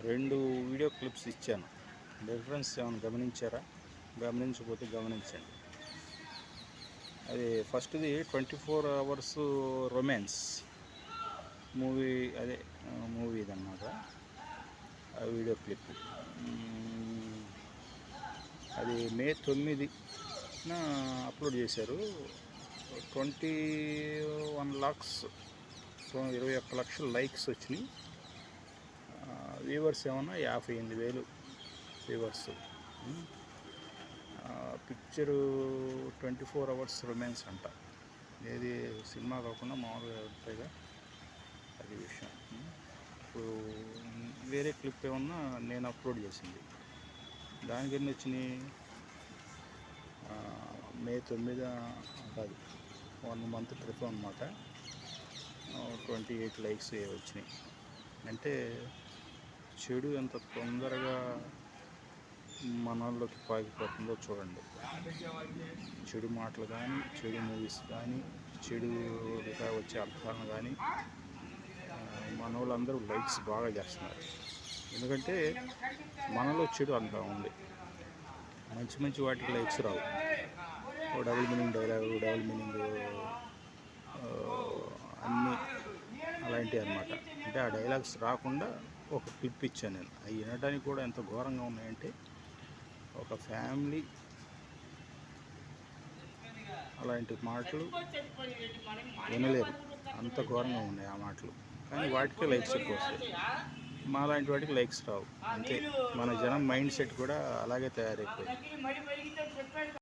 రెండు video clips ఇచ్చాను. Difference ఏమైనా గమనించారా? గమనించకపోతే గమనించండి. అది ఫస్ట్ది twenty four hours romance movie అదే మూవీ ఇదన్నమాట. ఆ వీడియో క్లిప్. అది మే తొమ్మిదిన అప్లోడ్ చేశారు. ట్వంటీ వన్ లాక్స్ ఇరవై ఒక్క లక్షల లైక్స్ వచ్చినాయి. వ్యూవర్స్ ఏమన్నా? యాభై ఎనిమిది వేలు viewers. Picture twenty four hours romance అంట. ఏది సినిమా కాకుండా మామూలుగా ఉంటాయిగా. అది విషయం. ఇప్పుడు వేరే క్లిప్ ఏమన్నా నేను అప్లోడ్ చేసింది. దానికి ఎన్ని వచ్చినాయి? మే తొమ్మిది కాదు. వన్ మంత్ క్రితం అనమాట ట్వంటీ ఎయిట్ లైక్స్ వచ్చినాయి. అంటే చెడు ఎంత తొందరగా మనల్లోకి పాకిపోతుందో చూడండి. చెడు మాటలు కానీ చెడు మూవీస్ కానీ చెడుగా వచ్చే అర్థాలను కానీ మన వాళ్ళందరూ లైక్స్ బాగా చేస్తున్నారు. ఎందుకంటే మనలో చెడు అంత ఉంది. మంచి మంచి వాటికి లైక్స్ రావు. Double meaning dialogue double meaning అలాంటివి అన్నమాట. అంటే ఆ డైలాగ్స్ రాకుండా ఒక క్లిప్ ఇచ్చాను నేను. అవి వినడానికి కూడా ఎంత ఘోరంగా ఉన్నాయంటే ఒక ఫ్యామిలీ అలాంటి మాటలు వినలేరు. అంత ఘోరంగా ఉన్నాయి ఆ మాటలు. కానీ వాటికే లైక్స్ ఎక్కువ వస్తాయి. మా లాంటి వాటికి లైక్స్ రావు. అంతే. మన జనం మైండ్ సెట్ కూడా అలాగే తయారైపోయింది.